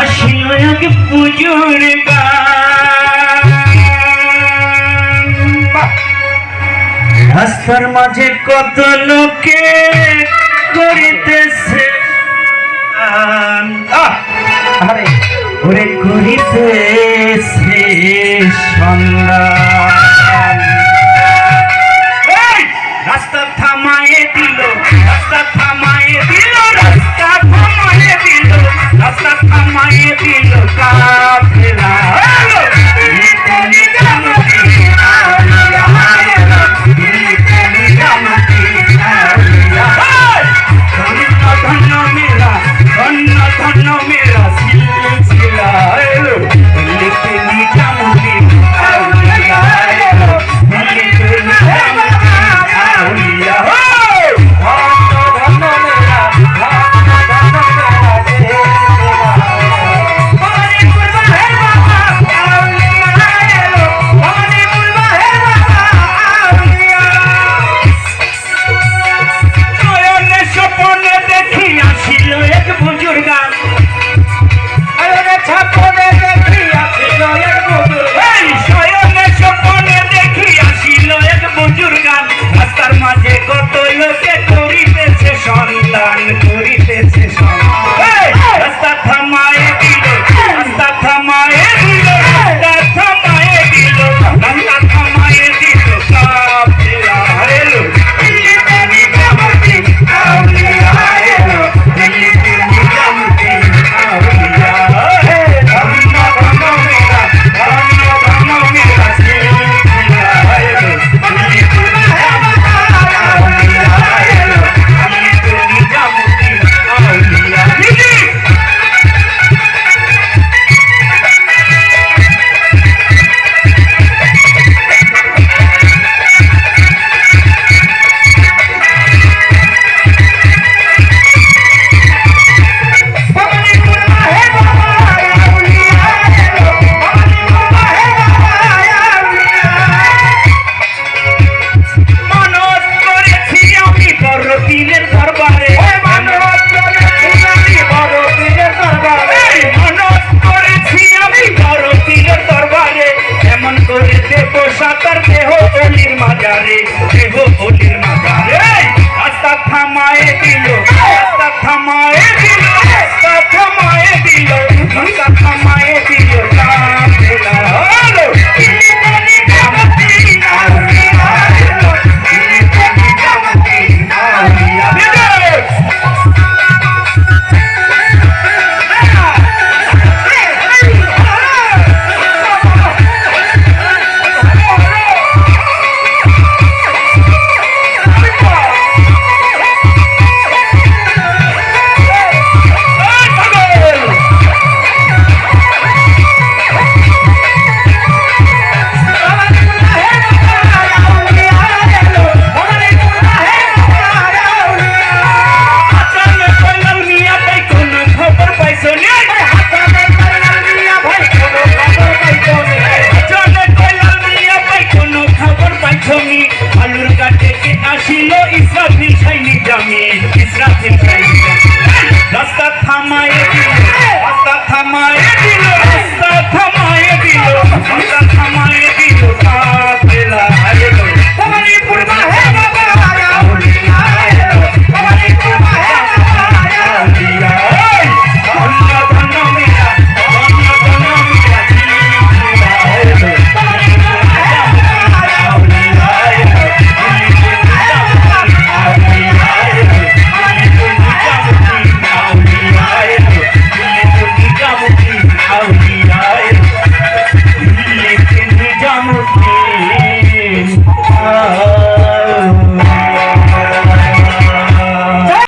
অসীম পুজোর রাস্তার মাঝে কত লোকে করিতেছে করিতেছে সন্ধ্যা। ওটির মাথা রাস্তা থামায় দিল রাস্তা থামায়